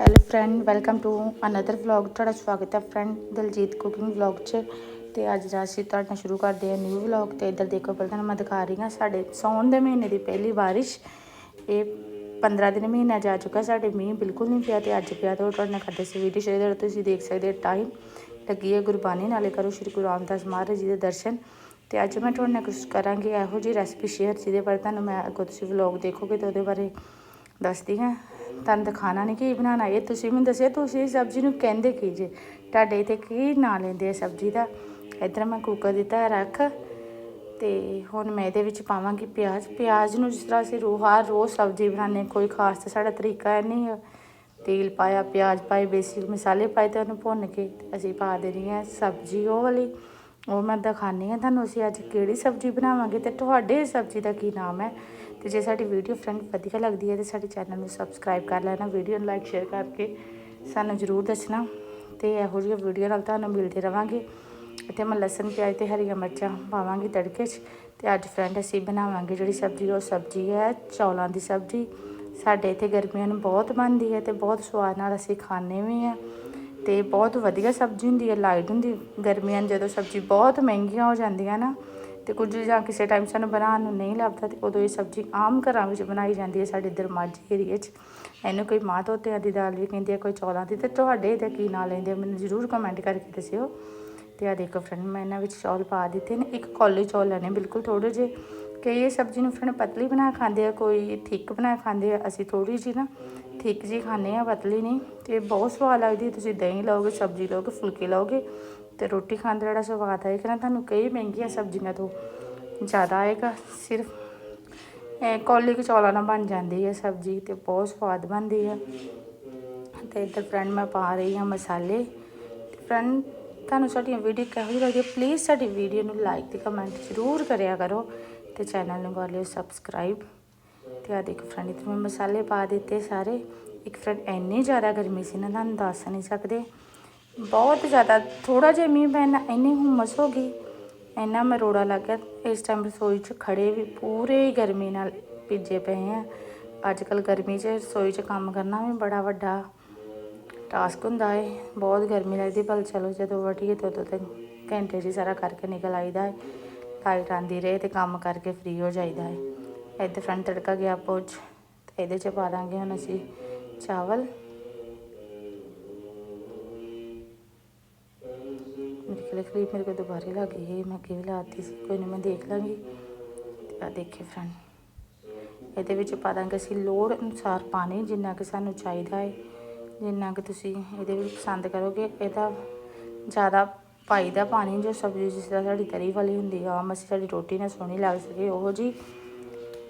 Hello friend welcome to another vlog ਤੁਹਾਡਾ ਸਵਾਗਤ ਹੈ ਫਰੈਂਡ ਦਲਜੀਤ ਕੁਕਿੰਗ ਵਲੌਗ 'ਚ। ਤੇ ਅੱਜ ਅਸੀਂ ਤੁਹਾਡੇ ਨਾਲ ਸ਼ੁਰੂ ਕਰਦੇ ਹਾਂ ਨਿਊ ਵਲੌਗ ਤੇ ਇੱਧਰ ਦੇਖੋ ਪਹਿਲਾਂ ਤੁਹਾਨੂੰ ਮੈਂ ਦਿਖਾ ਰਹੀ ਹਾਂ ਸਾਡੇ ਸੌਣ ਦੇ ਮਹੀਨੇ ਦੀ ਪਹਿਲੀ ਬਾਰਿਸ਼। ਇਹ 15 ਦਿਨ ਮਹੀਨਾ ਜਾ ਚੁੱਕਾ, ਸਾਡੇ ਮੀਂਹ ਬਿਲਕੁਲ ਨਹੀਂ ਪਿਆ ਤੇ ਅੱਜ ਪਿਆ ਤੇ ਉਹ ਤੁਹਾਡੇ ਨਾਲ ਕਰਦੇ ਸੀ ਵੀਡੀਓ ਸ਼ੇਅਰ ਤੁਸੀਂ ਦੇਖ ਸਕਦੇ ਹੋ ਟਾਈਮ ਲੱਗੀ ਹੈ ਗੁਰਬਾਣੀ ਨਾਲੇ। ਕਰੋ ਸ਼੍ਰੀ ਗੁਰੂ ਰਾਮਦਾਸ ਮਹਾਰਾਜ ਜੀ ਦੇ ਦਰਸ਼ਨ। ਤੇ ਅੱਜ ਮੈਂ ਤੁਹਾਡੇ ਨਾਲ ਕੁਝ ਕਰਾਂਗੀ, ਇਹੋ ਜਿਹੀ ਰੈਸਪੀ ਸ਼ੇਅਰ ਜਿਹਦੇ ਬਾਰੇ ਤੁਹਾਨੂੰ ਮੈਂ ਅੱਗੋਂ ਤੁਸੀਂ ਵਲੌਗ ਦੇਖੋਗੇ ਤਾਂ ਉਹਦੇ ਬਾਰੇ ਦੱਸਦੀ ਹਾਂ। ਤੁਹਾਨੂੰ ਦਿਖਾਣਾ ਨਹੀਂ ਕੀ ਬਣਾਉਣਾ, ਇਹ ਤੁਸੀਂ ਮੈਨੂੰ ਦੱਸਿਆ, ਤੁਸੀਂ ਇਸ ਸਬਜ਼ੀ ਨੂੰ ਕਹਿੰਦੇ ਕੀ ਜੇ? ਤੁਹਾਡੇ ਇੱਥੇ ਕੀ ਨਾਂ ਲੈਂਦੇ ਆ ਸਬਜ਼ੀ ਦਾ? ਇੱਧਰ ਮੈਂ ਕੁੱਕਰ ਦਿੱਤਾ ਰੱਖ ਤੇ ਹੁਣ ਮੈਂ ਇਹਦੇ ਵਿੱਚ ਪਾਵਾਂਗੀ ਪਿਆਜ਼। ਪਿਆਜ਼ ਨੂੰ ਜਿਸ ਤਰ੍ਹਾਂ ਅਸੀਂ ਰੋ, ਹਰ ਰੋਜ਼ ਸਬਜ਼ੀ ਬਣਾਉਂਦੇ ਕੋਈ ਖਾਸ ਤਾਂ ਸਾਡਾ ਤਰੀਕਾ ਹੈ ਨਹੀਂ ਹੈ। ਤੇਲ ਪਾਇਆ, ਪਿਆਜ਼ ਪਾਏ ਬੇਸਿਕ ਮਸਾਲੇ ਪਾਏ ਤੇ ਉਹਨੂੰ ਭੁੰਨ ਕੇ ਅਸੀਂ ਪਾ ਦੇਣੀ ਹੈ ਸਬਜ਼ੀ ਉਹ ਵਾਲੀ। ਉਹ ਮੈਂ ਦਿਖਾਉਂਦੀ ਹਾਂ ਤੁਹਾਨੂੰ ਅਸੀਂ ਅੱਜ ਕਿਹੜੀ ਸਬਜ਼ੀ ਬਣਾਵਾਂਗੇ ਤੇ ਤੁਹਾਡੇ ਸਬਜ਼ੀ ਦਾ ਕੀ ਨਾਮ ਹੈ। ਤੇ ਜੇ ਸਾਡੀ ਵੀਡੀਓ ਫਰੈਂਡ ਵਧੀਆ ਲੱਗਦੀ ਹੈ ਤੇ ਸਾਡੇ ਚੈਨਲ ਨੂੰ ਸਬਸਕ੍ਰਾਈਬ ਕਰ ਲੈਣਾ ਵੀਡੀਓ ਨੂੰ ਲਾਈਕ ਸ਼ੇਅਰ ਕਰਕੇ ਸਾਨੂੰ ਜ਼ਰੂਰ ਦੱਸਣਾ ਤੇ ਇਹੋ ਜਿਹੀਆਂ ਵੀਡੀਓ ਨਾਲ ਤੁਹਾਨੂੰ ਮਿਲਦੇ ਰਵਾਂਗੇ। ਇੱਥੇ ਮੈਂ ਲਸਣ, ਪਿਆਜ਼ ਤੇ ਹਰੀਆਂ ਮਿਰਚਾਂ ਪਾਵਾਂਗੀ ਤੜਕੇ 'ਚ ਤੇ ਅੱਜ ਫਰੈਂਡ ਅਸੀਂ ਬਣਾਵਾਂਗੇ ਜਿਹੜੀ ਸਬਜ਼ੀ, ਉਹ ਸਬਜ਼ੀ ਹੈ ਚੌਲਾਂ ਦੀ ਸਬਜ਼ੀ। ਸਾਡੇ ਇੱਥੇ ਗਰਮੀਆਂ ਨੂੰ ਬਹੁਤ ਬਣਦੀ ਹੈ ਤੇ ਬਹੁਤ ਸਵਾਦ ਨਾਲ ਅਸੀਂ ਖਾਂਦੇ ਵੀ ਆ ਤੇ ਬਹੁਤ ਵਧੀਆ ਸਬਜ਼ੀ ਹੁੰਦੀ ਹੈ ਲਾਈਟ ਹੁੰਦੀ, ਗਰਮੀਆਂ ਜਦੋਂ ਸਬਜ਼ੀ ਬਹੁਤ ਮਹਿੰਗੀਆਂ ਹੋ ਜਾਂਦੀਆਂ ਨਾ, ਤੇ ਕੁਝ ਜਾਂ ਕਿਸੇ ਟਾਈਮ ਸਾਨੂੰ ਬਣਾਉਣ ਨੂੰ ਨਹੀਂ ਲੱਭਦਾ, ਤੇ ਉਦੋਂ ਇਹ ਸਬਜ਼ੀ ਆਮ ਘਰਾਂ ਵਿੱਚ ਬਣਾਈ ਜਾਂਦੀ ਹੈ ਸਾਡੇ ਇੱਧਰ ਮਾਝੀ ਏਰੀਏ 'ਚ। ਇਹਨੂੰ ਕੋਈ ਮਾਂ ਧੋਤਿਆਂ ਦੀ ਦਾਲ ਵੀ ਕਹਿੰਦੀ ਹੈ, ਕੋਈ ਚੌਲਾਂ ਦੀ, ਤੇ ਤੁਹਾਡੇ ਇਹਦਾ ਕੀ ਨਾਂ ਲੈਂਦੇ ਆ, ਮੈਨੂੰ ਜ਼ਰੂਰ ਕਮੈਂਟ ਕਰਕੇ ਦੱਸਿਓ। ਤੇ ਆ ਦੇਖੋ ਫਰੈਂਡ ਮੈਂ ਇਹਨਾਂ ਵਿੱਚ ਚੌਲ ਪਾ ਦਿੱਤੇ ਨੇ, ਇੱਕ ਕੌਲੀ ਚੌਲ ਲੈਣੇ, ਬਿਲਕੁਲ ਥੋੜੇ ਜਿਹੇ, ਕਈ ਇਹ ਸਬਜ਼ੀ ਨੂੰ ਫਰੈਂਡ ਪਤਲੀ ਬਣਾ ਖਾਂਦੇ ਆ, ਕੋਈ ਥਿੱਕ ਬਣਾ ਖਾਂਦੇ ਆ, ਅਸੀਂ ਥੋੜੀ ਜਿਹੀ ਨਾ ਥਿੱਕ ਜੀ ਖਾਂਦੇ ਆ, ਪਤਲੀ ਨਹੀਂ ਤੇ ਬਹੁਤ ਸਵਾਦ ਲੱਗਦੀ ਤੁਸੀਂ ਦਹੀਂ ਲਓਗੇ, ਸਬਜ਼ੀ ਲਓਗੇ, ਫੁਲਕੇ ਲਓਗੇ ਤੇ ਰੋਟੀ ਖਾਣ ਦਾ ਜਿਹੜਾ ਸਵਾਦ ਆਏਗਾ ਨਾ, ਤੁਹਾਨੂੰ ਕਈ ਮਹਿੰਗੀਆਂ ਸਬਜ਼ੀਆਂ ਤੋਂ ਜ਼ਿਆਦਾ ਆਏਗਾ। ਸਿਰਫ ਕੌਲੀ ਕੁ ਚੌਲਾਂ ਨਾਲ ਬਣ ਜਾਂਦੀ ਹੈ ਸਬਜ਼ੀ ਤੇ ਬਹੁਤ ਸਵਾਦ ਬਣਦੀ ਹੈ। ਤੇ ਇੱਧਰ ਫਰੈਂਡ ਮੈਂ ਪਾ ਰਹੀ ਹਾਂ ਮਸਾਲੇ। ਤੇ ਫਰੈਂਡ ਤੁਹਾਨੂੰ ਸਾਡੀਆਂ ਵੀਡੀਓ ਕਿਹੋ ਜਿਹੀ ਲੱਗਦੀ ਹੈ ਪਲੀਜ਼ ਸਾਡੀ ਵੀਡੀਓ ਨੂੰ ਲਾਈਕ ਤੇ ਕਮੈਂਟ ਜ਼ਰੂਰ ਕਰਿਆ ਕਰੋ ਤੇ ਚੈਨਲ ਨੂੰ ਕਰ ਲਿਓ ਸਬਸਕ੍ਰਾਈਬ ਤੇ ਆ, ਦੇਖੋ ਫਰੈਂਡ, ਇੱਥੇ ਮੈਂ ਮਸਾਲੇ ਪਾ ਦਿੱਤੇ ਸਾਰੇ। ਇੱਕ ਫਰੈਂਡ ਇੰਨੀ ਜ਼ਿਆਦਾ ਗਰਮੀ ਸੀ ਨਾ, ਤੁਹਾਨੂੰ ਦੱਸ ਨਹੀਂ ਸਕਦੇ। ਬਹੁਤ ਜ਼ਿਆਦਾ ਥੋੜਾ ਜਿਹਾ ਮੀਂਹ ਪੈਣਾ ਇੰਨੀ ਹੁਮਸ ਹੋ ਗਈ। ਇੰਨਾ ਮਰੋੜਾ ਲੱਗ ਗਿਆ। ਇਸ ਟਾਈਮ ਰਸੋਈ 'ਚ ਖੜੇ ਵੀ ਪੂਰੇ ਗਰਮੀ ਨਾਲ ਭਿੱਜੇ ਪਏ ਆ। ਅੱਜ ਕੱਲ ਗਰਮੀ 'ਚ ਰਸੋਈ 'ਚ ਕੰਮ ਕਰਨਾ ਵੀ ਬੜਾ ਵੱਡਾ ਟਾਸਕ ਹੁੰਦਾ ਏ। ਬਹੁਤ ਗਰਮੀ ਲੱਗਦੀ, ਪਰ ਚਲੋ ਜਦੋਂ ਵਟੀਏ ਤਾਂ ਉਦੋਂ ਤੱਕ ਘੰਟੇ 'ਚ ਹੀ ਸਾਰਾ ਕਰਕੇ ਨਿਕਲ ਆਈਦਾ ਹੈ ਲਾਈਟ ਆਂਦੀ ਰਹੇ ਤੇ ਕੰਮ ਕਰਕੇ ਫ੍ਰੀ ਹੋ ਜਾਈਦਾ ਹੈ ਇੱਥੇ ਫਰੰਟ ਤੜਕਾ ਗਿਆ ਪੁੱਜ ਤੇ ਇਹਦੇ 'ਚ ਪਾ ਦਾਂਗੇ ਹੁਣ ਅਸੀਂ ਚਾਵਲ। ਮੇਰੇ ਕੋਲ ਕਲੀਪ ਮੇਰੇ ਕੋਲ ਦੁਬਾਰੇ ਲੱਗ ਗਈ ਹੈ ਮੈਂ ਕਿਵੇਂ ਲਾਤੀ ਸੀ, ਕੋਈ ਨਹੀਂ ਮੈਂ ਦੇਖ ਲਾਂਗੀ। ਤੇ ਆ ਦੇਖੇ ਫਰੈਂਡ ਇਹਦੇ ਵਿੱਚ ਪਾ ਦਾਂਗੇ ਅਸੀਂ ਲੋੜ ਅਨੁਸਾਰ ਪਾਣੀ, ਜਿੰਨਾ ਕਿ ਸਾਨੂੰ ਚਾਹੀਦਾ ਹੈ, ਜਿੰਨਾ ਕਿ ਤੁਸੀਂ ਇਹਦੇ ਵਿੱਚ ਪਸੰਦ ਕਰੋਗੇ। ਇਹਦਾ ਜ਼ਿਆਦਾ ਪਾਈ ਦਾ ਪਾਣੀ, ਜੋ ਸਬਜ਼ੀ ਜਿਸ ਤਰ੍ਹਾਂ ਸਾਡੀ ਤਰੀ ਵਾਲੀ ਹੁੰਦੀ ਆ ਆਮ ਅਸੀਂ ਸਾਡੀ ਰੋਟੀ ਨਾਲ ਸੋਹਣੀ ਲੱਗ ਸਕੇ ਉਹੋ ਜੀ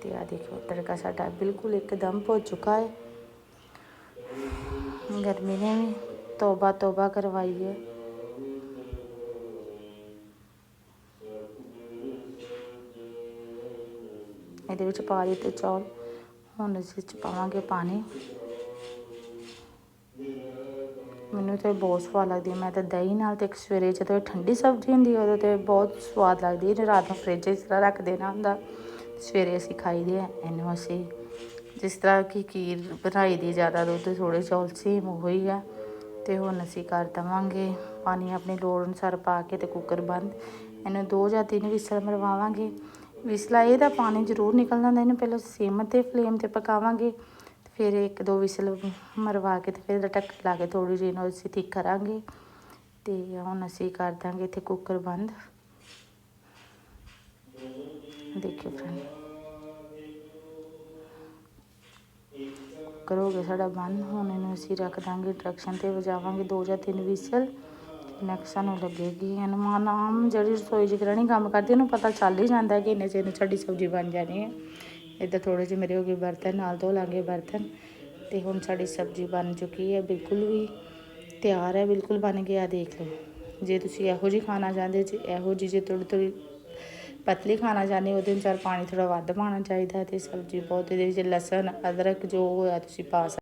ਤੇ ਆ ਦੇਖੋ, ਤੜਕਾ ਸਾਡਾ ਬਿਲਕੁਲ ਇੱਕਦਮ ਭੁੱਜ ਚੁੱਕਾ ਹੈ। ਗਰਮੀ ਨੇ ਵੀ ਤੋਬਾ ਤੋਬਾ ਕਰਵਾਈ ਹੈ। ਇਹਦੇ ਵਿੱਚ ਪਾ ਦਿੱਤੇ ਚੌਲ। ਹੁਣ ਇਸ 'ਚ ਪਾਵਾਂਗੇ ਪਾਣੀ। ਮੈਨੂੰ ਤੇ ਬਹੁਤ ਸਵਾਦ ਲੱਗਦੀ ਹੈ। ਮੈਂ ਤਾਂ ਦਹੀਂ ਨਾਲ ਤੇ ਇੱਕ ਸਵੇਰੇ ਜਦੋਂ ਇਹ ਠੰਡੀ ਸਬਜ਼ੀ ਹੁੰਦੀ ਹੈ, ਉਦੋਂ ਤੇ ਬਹੁਤ ਸਵਾਦ ਲੱਗਦੀ ਹੈ। ਰਾਤ ਨੂੰ ਫ੍ਰਿਜ ਇਸ ਤਰ੍ਹਾਂ ਰੱਖ ਦੇਣਾ ਹੁੰਦਾ। ਸਵੇਰੇ ਅਸੀਂ ਖਾਈਦੇ ਆ, ਇਹਨੂੰ ਅਸੀਂ ਜਿਸ ਤਰ੍ਹਾਂ ਕਿ ਖੀਰ ਬਣਾਈ ਦੀ ਜ਼ਿਆਦਾ ਦੁੱਧ ਥੋੜੇ ਚੌਲ ਸੇਮ ਉਹੀ ਆ। ਤੇ ਹੁਣ ਅਸੀਂ ਕਰ ਦੇਵਾਂਗੇ, ਪਾਣੀ ਆਪਣੀ ਲੋੜ ਅਨੁਸਾਰ ਪਾ ਕੇ ਤੇ ਕੁੱਕਰ ਬੰਦ। ਇਹਨੂੰ ਦੋ ਜਾਂ ਤਿੰਨ ਵਿਸਲ ਮਰਵਾਵਾਂਗੇ। ਵਿਸਲਾ ਇਹਦਾ ਪਾਣੀ ਜ਼ਰੂਰ ਨਿਕਲਦਾ ਹੁੰਦਾ ਇਹਨੂੰ ਪਹਿਲਾਂ ਸਿਮ ਤੇ ਫਲੇਮ ਤੇ ਪਕਾਵਾਂਗੇ। ਫਿਰ ਇੱਕ ਦੋ ਵਿਸਲ ਮਰਵਾ ਕੇ ਤੇ ਫਿਰ ਇਹਦਾ ਢੱਕਣ ਲਾ ਕੇ ਥੋੜੀ ਜਿਹੀ ਨੂੰ ਅਸੀਂ ਠੀਕ ਕਰਾਂਗੇ। ਤੇ ਹੁਣ ਅਸੀਂ ਕਰ ਦਾਂਗੇ ਇੱਥੇ ਕੁੱਕਰ ਬੰਦ। ਦੇਖਿਓ ਫਰੈਂਡ ਕਰੋਗੇ ਸਾਡਾ ਬੰਨ, ਹੁਣ ਇਹਨੂੰ ਅਸੀਂ ਰੱਖ ਦਾਂਗੇ ਇੰਡਕਸ਼ਨ ਤੇ, ਵਜਾਵਾਂਗੇ ਦੋ ਜਾਂ ਤਿੰਨ ਵਿਸਲ ਜਿੰਨਾ ਸਾਨੂੰ ਲੱਗੇਗੀ ਅਨੁਮਾਨ ਆਮ ਜਿਹੜੀ ਰਸੋਈ 'ਚ ਗ੍ਰਹਿਣੀ ਕੰਮ ਕਰਦੀ, ਉਹਨੂੰ ਪਤਾ ਚੱਲ ਹੀ ਜਾਂਦਾ ਕਿ ਇੰਨੇ ਚਿਰ ਨੂੰ ਸਾਡੀ ਸਬਜ਼ੀ ਬਣ ਜਾਣੀ ਹੈ। ਇੱਧਰ ਥੋੜੇ ਜਿਹੇ ਮੇਰੇ ਹੋ ਗਏ ਬਰਤਨ, ਨਾਲ ਧੋ ਲਾਂਗੇ ਬਰਤਨ ਤੇ ਹੁਣ ਸਾਡੀ ਸਬਜ਼ੀ ਬਣ ਚੁੱਕੀ ਹੈ, ਬਿਲਕੁਲ ਵੀ ਤਿਆਰ ਹੈ, ਬਿਲਕੁਲ ਬਣ ਗਿਆ, ਦੇਖ ਲਓ। ਜੇ ਤੁਸੀਂ ਇਹੋ ਜਿਹੀ ਖਾਣਾ ਚਾਹੁੰਦੇ, ਜੇ ਇਹੋ ਜਿਹੀ ਜੇ ਥੋੜੀ ਥੋੜੀ ਪਤਲੀ ਖਾਣਾ ਚਾਹੁੰਦੇ ਉਹਦੇ ਅਨੁਸਾਰ ਪਾਣੀ ਥੋੜ੍ਹਾ ਵੱਧ ਪਾਉਣਾ ਚਾਹੀਦਾ ਅਤੇ ਸਬਜ਼ੀ ਬਹੁਤ, ਇਹਦੇ ਵਿੱਚ ਲਸਣ, ਅਦਰਕ ਜੋ ਹੋਇਆ ਤੁਸੀਂ ਪਾ ਸਕਦੇ